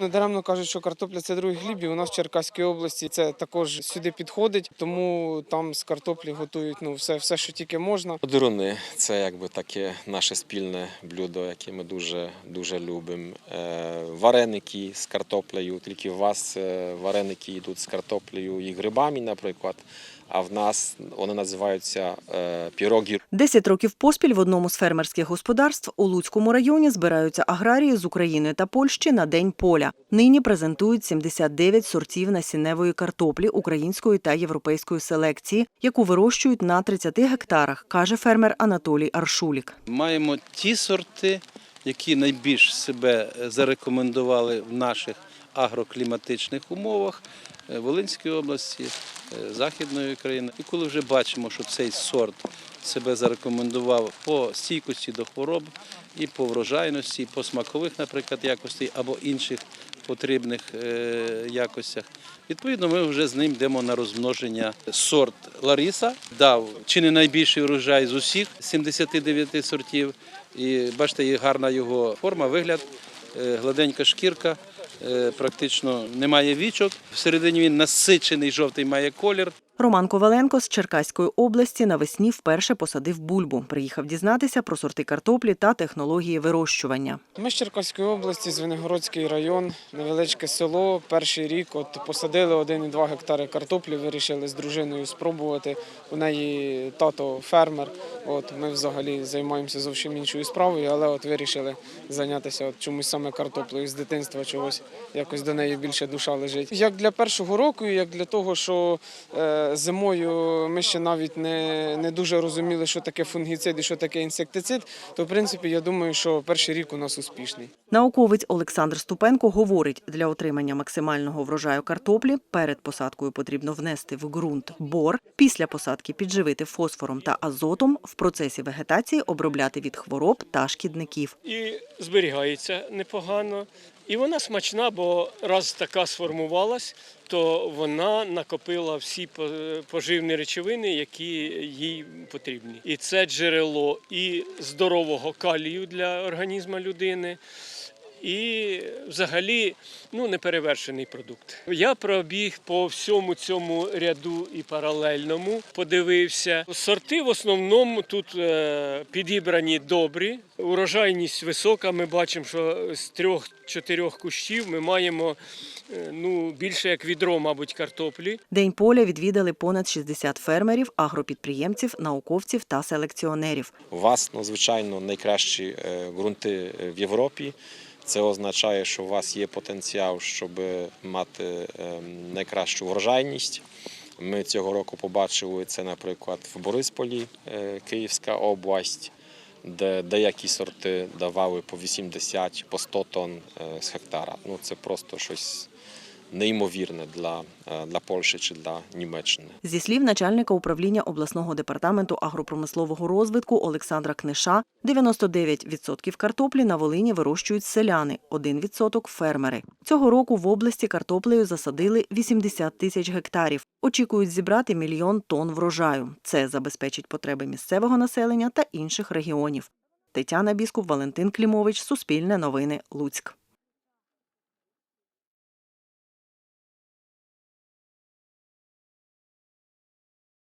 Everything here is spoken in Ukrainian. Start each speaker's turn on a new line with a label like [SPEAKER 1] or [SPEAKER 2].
[SPEAKER 1] Недаремно кажуть, що картопля це другий хліб, і у нас в Черкаській області це також сюди підходить, тому там з картоплі готують ну все, все, що тільки можна.
[SPEAKER 2] Дируни це якби таке наше спільне блюдо, яке ми дуже дуже любимо. Е, Вареники з картоплею, тільки у вас е, вареники йдуть з картоплею і грибами, наприклад. А в нас вони називаються е, піроги
[SPEAKER 3] Десять років поспіль в одному з фермерських господарств у Луцькому районі збираються аграрії з України та Польщі на День поля. Нині презентують 79 сортів насінневої картоплі української та європейської селекції, яку вирощують на 30 гектарах, каже фермер Анатолій Аршулік.
[SPEAKER 4] Маємо ті сорти, які найбільш себе зарекомендували в наших агрокліматичних умовах е, Волинської області, е, Західної України. І коли вже бачимо, що цей сорт себе зарекомендував по стійкості до хвороб і по врожайності, і по смакових, наприклад, якостей або інших потрібних е, якостях. Відповідно, ми вже з ним йдемо на розмноження. Сорт Ларіса дав чи не найбільший врожай з усіх 79 сортів. І бачите, гарна його форма, вигляд, е, гладенька шкірка, е, практично немає вічок. Всередині він насичений жовтий має колір.
[SPEAKER 3] Роман Коваленко з Черкаської області навесні вперше посадив бульбу. Приїхав дізнатися про сорти картоплі та технології вирощування.
[SPEAKER 1] Ми з Черкаської області, Звенигородський район, невеличке село. Перший рік от посадили 1,2 гектари картоплі, вирішили з дружиною спробувати. У неї тато фермер. От ми взагалі займаємося зовсім іншою справою, але от вирішили зайнятися от чомусь саме картоплею з дитинства, чогось якось до неї більше душа лежить. Як для першого року, як для того, що е, зимою ми ще навіть не, не дуже розуміли, що таке фунгіцид і що таке інсектицид, то в принципі я думаю, що перший рік у нас успішний.
[SPEAKER 3] Науковець Олександр Ступенко говорить, для отримання максимального врожаю картоплі перед посадкою потрібно внести в ґрунт бор, після посадки підживити фосфором та азотом, в процесі вегетації обробляти від хвороб та шкідників.
[SPEAKER 5] і зберігається непогано. І вона смачна, бо раз така сформувалась, то вона накопила всі по- поживні речовини, які їй потрібні. І це джерело і здорового калію для організму людини. І взагалі ну, неперевершений продукт. Я пробіг по всьому цьому ряду і паралельному, подивився. Сорти в основному тут е, підібрані добрі, урожайність висока. Ми бачимо, що з трьох-чотирьох кущів ми маємо е, ну, більше як відро, мабуть, картоплі.
[SPEAKER 3] День поля відвідали понад 60 фермерів, агропідприємців, науковців та селекціонерів.
[SPEAKER 2] У вас, ну, звичайно, найкращі е, ґрунти в Європі. Це означає, що у вас є потенціал, щоб мати е, найкращу врожайність. Ми цього року побачили це, наприклад, в Борисполі, е, Київська область, де деякі сорти давали по 80, по 100 тонн е, з гектара. Ну, це просто щось неймовірне для, е, для Польщі чи для Німеччини.
[SPEAKER 3] Зі слів начальника управління обласного департаменту агропромислового розвитку Олександра Книша, 99% картоплі на Волині вирощують селяни, 1% – фермери. Цього року в області картоплею засадили 80 тисяч гектарів. Очікують зібрати мільйон тонн врожаю. Це забезпечить потреби місцевого населення та інших регіонів. Тетяна Біскуп, Валентин Клімович, Суспільне новини, Луцьк.